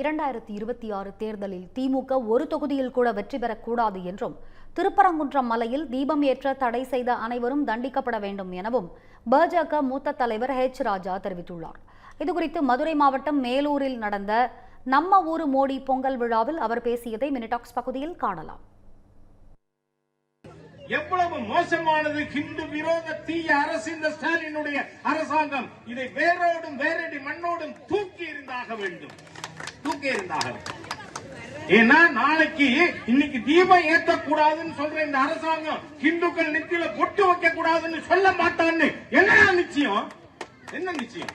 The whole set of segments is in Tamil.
இரண்டாயிரத்தி இருபத்தி ஆறு தேர்தலில் திமுக ஒரு தொகுதியில் கூட வெற்றி பெறக்கூடாது என்றும் திருப்பரங்குன்றம் மலையில் தீபம் ஏற்ற தடை செய்த அனைவரும் தண்டிக்கப்பட வேண்டும் எனவும் பாஜக மூத்த தலைவர் ஹெச் ராஜா தெரிவித்துள்ளார். இதுகுறித்து மதுரை மாவட்டம் மேலூரில் நடந்த நம்ம ஊரு மோடி பொங்கல் விழாவில் அவர் பேசியதை மினிடாக்ஸ் பகுதியில் காணலாம். எவ்வளவு மோசமானது ஹிந்து விரோத தீய அரசு இந்த ஸ்டாலினுடைய அரசாங்கம். இதை வேரோடும் வேரடி மண்ணோடும் தூக்கி இருந்தாக வேண்டும். தூக்கி இருந்தார்கள். ஏன்னா நாளைக்கு இன்னைக்கு தீபம் ஏற்றக்கூடாதுன்னு சொல்ற இந்த அரசாங்கம் ஹிந்துக்கள் நெத்தியில பொட்டு வைக்க கூடாதுன்னு சொல்ல மாட்டான்னு என்ன நிச்சயம்? என்ன நிச்சயம்?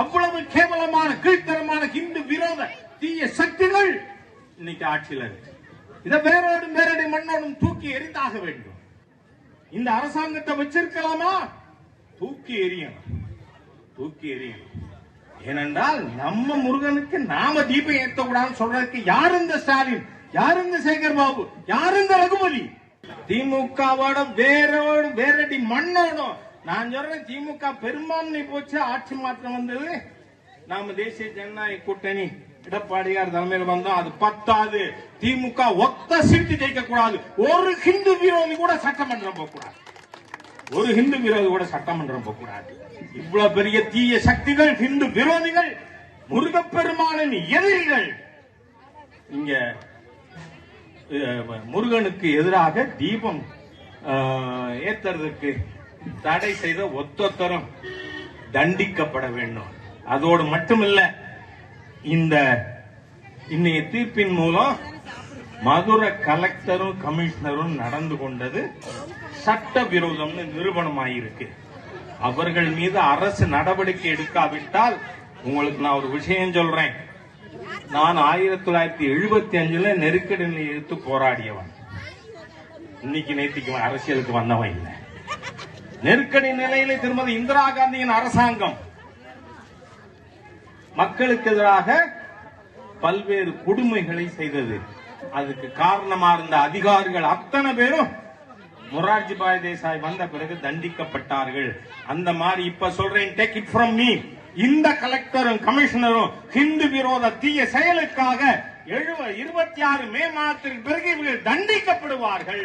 அவ்வளவு கேவலமான கீழ்த்தரமான ஹிந்து விரோத தீய சக்திகள் இன்னைக்கு ஆட்சியில் இருக்கு. இதை வேரோடும் வேரடி மண்ணோடும் தூக்கி எரிந்தாக வேண்டும். இந்த அரசாங்கத்தை வச்சிருக்கலாமா? தூக்கி எரியணும் தூக்கி எரியணும் ஏனென்றால் நம்ம முருகனுக்கு நாம தீபம் ஏற்றக்கூடாதுன்னு கூடாதுன்னு சொல்றதுக்கு யார் இந்த ஸ்டாலின்? யார் இந்த சேகர் பாபு யார் இந்த ரகுபதி திமுகவோட வேறோட வேறடி மண்ணோடும் நான் சொல்றேன் திமுக பெரும்பான்மை போச்சு ஆட்சி மாற்றம் வந்தது. நாம தேசிய ஜனநாயக கூட்டணி எடப்பாடியார் தலைமையில் வந்தோம் அது பத்தாது. திமுக ஒத்த சீட்டு ஜெயிக்க கூடாது ஒரு ஹிந்து விரோதி கூட சட்டமன்றம் போக கூடாது ஒரு ஹிந்து விரோதி கூட சட்டமன்றம் போக கூடாது இவ்வளவு பெரிய தீய சக்திகள் ஹிந்து விரோதிகள் முருகப்பெருமானின் எதிரிகள். இங்க முருகனுக்கு எதிராக தீபம் ஏத்துறதுக்கு தடை செய்த ஒத்தொத்தரம் தண்டிக்கப்பட வேண்டும். அதோடு மட்டுமில்ல இந்த இன்னைய தீர்ப்பின் மூலம் மதுரை கலெக்டரும் கமிஷனரும் நடந்து கொண்டது சட்ட விரோதம்னு நிரூபணமாயிருக்கு. அவர்கள் மீது அரசு நடவடிக்கை எடுக்காவிட்டால் உங்களுக்கு நான் ஒரு விஷயம் சொல்றேன். நான் ஆயிரத்தி தொள்ளாயிரத்தி எழுபத்தி அஞ்சுல நெருக்கடி எடுத்து போராடியவன். இன்னைக்கு நேற்றுக்கு அரசியலுக்கு வந்தவன் இல்லை. நெருக்கடி நிலையில திருமதி இந்திரா காந்தியின் அரசாங்கம். மக்களுக்கு எதிராக பல்வேறு கொடுமைகளை செய்தது. அதுக்கு காரணமா இருந்த அதிகாரிகள் அத்தனை பேரும் மொரார்ஜி பாய் தேசாய் வந்த பிறகு தண்டிக்கப்பட்டார்கள். அந்த மாதிரி இப்ப சொல்றேன் டேக் இட் ஃப்ரம் மீ இந்த கலெக்டரும் கமிஷனரும் ஹிந்து விரோத தீய செயலுக்காக எழுபது இருபத்தி ஆறு மே மாதத்திற்கு பிறகு இவர்கள் தண்டிக்கப்படுவார்கள்.